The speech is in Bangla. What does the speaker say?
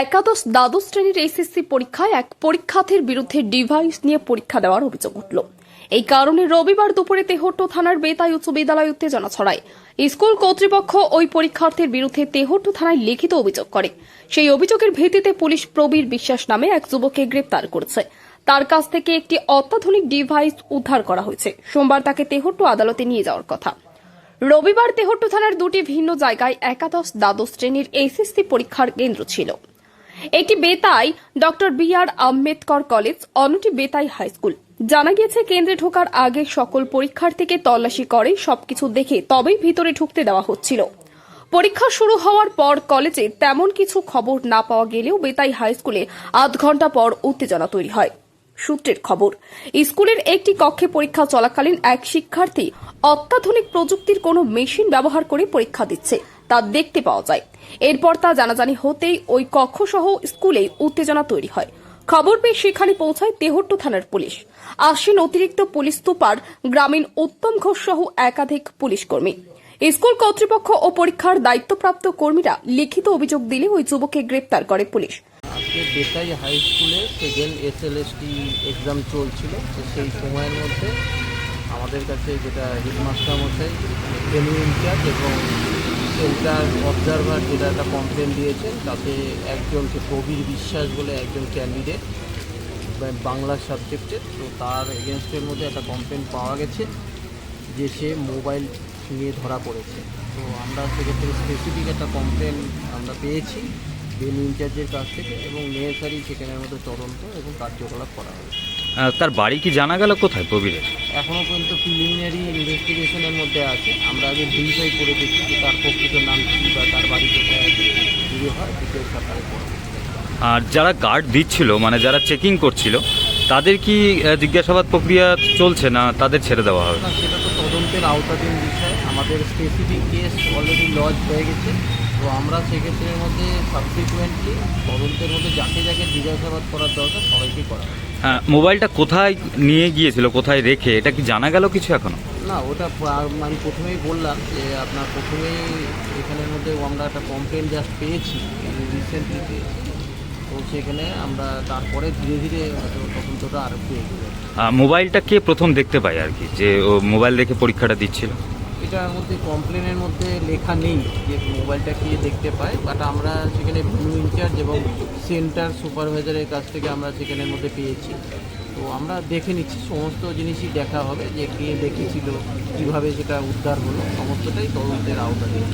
একাদশ দ্বাদশ শ্রেণির এসএসসি পরীক্ষায় এক পরীক্ষার্থীর বিরুদ্ধে ডিভাইস নিয়ে পরীক্ষা দেওয়ার অভিযোগ উঠল। এই কারণে রবিবার দুপুরে তেহট্ট থানার বেতাই উচ্চ বিদ্যালয় উত্তেজনা ছড়ায়। স্কুল কর্তৃপক্ষ ওই পরীক্ষার্থীর বিরুদ্ধে তেহট্ট থানায় লিখিত অভিযোগ করে। সেই অভিযোগের ভিত্তিতে পুলিশ প্রবীর বিশ্বাস নামে এক যুবককে গ্রেপ্তার করেছে। তার কাছ থেকে একটি অত্যাধুনিক ডিভাইস উদ্ধার করা হয়েছে। সোমবার তাকে তেহট্ট আদালতে নিয়ে যাওয়ার কথা। রবিবার তেহট্ট থানার দুটি ভিন্ন জায়গায় একাদশ দ্বাদশ শ্রেণির এসএসসি পরীক্ষার কেন্দ্র ছিল। একটি Betai doctor B R Ambedkar college, অন্যটি বেতাই হাই স্কুল। জানা গিয়েছে, কেন্দ্রে ঢোকার আগে সকল পরীক্ষার্থীকে তল্লাশি করে, সবকিছু দেখে তবেই ভিতরে ঢুকতে দেওয়া হচ্ছিল। পরীক্ষা শুরু হওয়ার পর কলেজে তেমন কিছু খবর না পাওয়া গেলেও বেতাই হাই স্কুলে আধ ঘণ্টা পর উত্তেজনা তৈরি হয়। সূত্রের খবর, স্কুলের একটি কক্ষে পরীক্ষা চলাকালীন এক শিক্ষার্থী অত্যাধুনিক প্রযুক্তির কোনো মেশিন ব্যবহার করে পরীক্ষা দিচ্ছে। তা দেখতে পাওয়া যায়। এরপর তা জানাজানি হতেই ওই কক্ষসহ স্কুলে উত্তেজনা তৈরি হয়। খবর পেয়ে সেখানে পৌঁছায় তেহট্ট থানার পুলিশ। আসেন অতিরিক্ত পুলিশ সুপার গ্রামীণ উত্তম ঘোষ সহ একাধিক পুলিশ কর্মী। স্কুল কর্তৃপক্ষ ও পরীক্ষার দায়িত্বপ্রাপ্ত কর্মীরা লিখিত অভিযোগ দিলে ওই যুবককে গ্রেপ্তার করে পুলিশ। আজকে বেতাই হাই স্কুলে সেকেন্ড এসএলএসটি এক্সাম চলছিল সেই সময়ের মধ্যে আমাদের কাছে যেটা হেডমাস্টার মশাই ইনচার্জ এবং সেন্টার অবজারভার যেটা একটা কমপ্লেন দিয়েছেন তাতে একজনকে প্রবীর বিশ্বাস বলে একজন ক্যান্ডিডেট বাংলা সাবজেক্টের তো তার এগেনস্টের মধ্যে একটা কমপ্লেন পাওয়া গেছে, যে সে মোবাইল নিয়ে ধরা পড়েছে। তো আমরা সেক্ষেত্রে স্পেসিফিক একটা কমপ্লেন আমরা পেয়েছি। বেল ইনচার্জের কাছ থেকে এবং নেসারি সেখানের মধ্যে তদন্ত এবং কার্যকলাপ করা আহ, তার বাড়ি কি জানা গেল কোথায় প্রবীরের? এখনও পর্যন্ত প্রিলিমিনারি ইনভেস্টিগেশনের মধ্যে আছে। আমরা আগে ভেরিফাই করে দেখি যে তার প্রকৃত নাম কী বা তার বাড়ি কোথায় আছে। যদি হয় ডিটেলস আপনাকে আর যারা গার্ড দিচ্ছিল মানে যারা চেকিং করছিল তাদের কি জিজ্ঞাসাবাদ প্রক্রিয়া চলছে না তাদের ছেড়ে দেওয়া হবে? সেটা তো তদন্তের আওতাধীন বিষয়। আমাদের স্পেসিফিক কেস অলরেডি লজ হয়ে গেছে। তো আমরা সেক্ষেত্রের মধ্যে সাবসিকুয়েন্টলি তদন্তের মধ্যে যাকে যাকে জিজ্ঞাসাবাদ করার দরকার সবাইকে করা হ্যাঁ মোবাইলটা কোথায় নিয়ে গিয়েছিল কোথায় রেখে এটা কি জানা গেল কিছু এখনও? না ওটা আমি প্রথমেই বললাম যে আপনার প্রথমেই এখানের মধ্যে আমরা একটা কমপ্লেন জাস্ট পেয়েছি রিসেন্টলি পেয়েছি তো সেখানে আমরা তারপরে ধীরে ধীরে তদন্তটা আরও পেয়ে মোবাইলটা কে প্রথম দেখতে পায় আর কি? যে ও মোবাইল দেখে পরীক্ষাটা দিচ্ছিল? এটার মধ্যে কমপ্লেনের মধ্যে লেখা নেই যে মোবাইলটা কি দেখতে পায় বাট আমরা সেখানে ভিউ ইনচার্জ এবং সেন্টার সুপারভাইজারের কাছ থেকে আমরা সেখানের মধ্যে পেয়েছি। তো আমরা দেখে নিচ্ছি, সমস্ত জিনিসই দেখা হবে যে কে দেখেছিল, কীভাবে সেটা উদ্ধার হলো, সমস্তটাই তদন্তের আওতাধীন